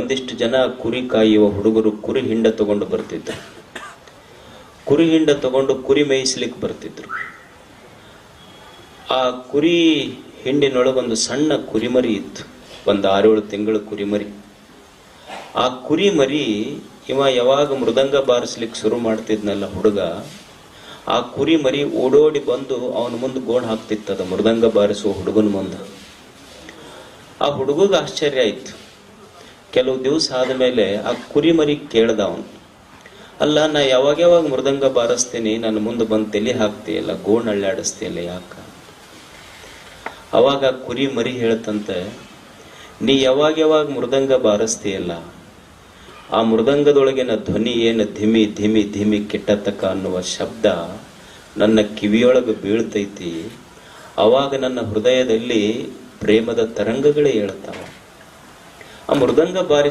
ಒಂದಿಷ್ಟು ಜನ ಕುರಿ ಕಾಯುವ ಹುಡುಗರು ಕುರಿ ಹಿಂಡ ತಗೊಂಡು ಬರ್ತಿದ್ರು. ಕುರಿ ಹಿಂಡ ತಗೊಂಡು ಕುರಿ ಮೇಯಿಸ್ಲಿಕ್ಕೆ ಬರ್ತಿದ್ರು. ಆ ಕುರಿ ಹಿಂಡಿನೊಳಗೊಂದು ಸಣ್ಣ ಕುರಿಮರಿ ಇತ್ತು. ಒಂದು ಆರೇಳು ತಿಂಗಳ ಕುರಿಮರಿ. ಆ ಕುರಿಮರಿ ಇವ ಯಾವಾಗ ಮೃದಂಗ ಬಾರಿಸ್ಲಿಕ್ಕೆ ಶುರು ಮಾಡ್ತಿದ್ನಲ್ಲ ಹುಡುಗ, ಆ ಕುರಿಮರಿ ಓಡೋಡಿ ಬಂದು ಅವನ ಮುಂದೆ ಗೋಣ್ ಹಾಕ್ತಿತ್ತದ ಮೃದಂಗ ಬಾರಿಸುವ ಹುಡುಗನ ಮುಂದೆ. ಆ ಹುಡುಗಗೆ ಆಶ್ಚರ್ಯ ಆಯ್ತು. ಕೆಲವು ದಿವಸ ಆದಮೇಲೆ ಆ ಕುರಿಮರಿ ಕೇಳ್ದ ಅವನು ಅಲ್ಲ, ನಾ ಯಾವಾಗ ಯಾವಾಗ ಮೃದಂಗ ಬಾರಿಸ್ತೀನಿ, ನನ್ನ ಮುಂದೆ ಬಂದು ತಲೆ ಹಾಕ್ತೀಯಲ್ಲ ಗೋಣ್ ಅಳ್ಳಾಡಿಸ್ತೀಯಲ್ಲ ಯಾಕ? ಅವಾಗ ಕುರಿ ಮರಿ ಹೇಳ್ತಂತೆ, ನೀ ಯಾವಾಗ ಯಾವಾಗ ಮೃದಂಗ ಬಾರಿಸ್ತೀಯಲ್ಲ ಆ ಮೃದಂಗದೊಳಗಿನ ಧ್ವನಿ ಏನು ಧಿಮಿ ಧಿಮಿ ಧಿಮಿ ಕೆಟ್ಟತಕ್ಕ ಅನ್ನುವ ಶಬ್ದ ನನ್ನ ಕಿವಿಯೊಳಗೆ ಬೀಳ್ತೈತಿ. ಅವಾಗ ನನ್ನ ಹೃದಯದಲ್ಲಿ ಪ್ರೇಮದ ತರಂಗಗಳೇ ಹೇಳ್ತಾವ ಆ ಮೃದಂಗ ಬಾರಿ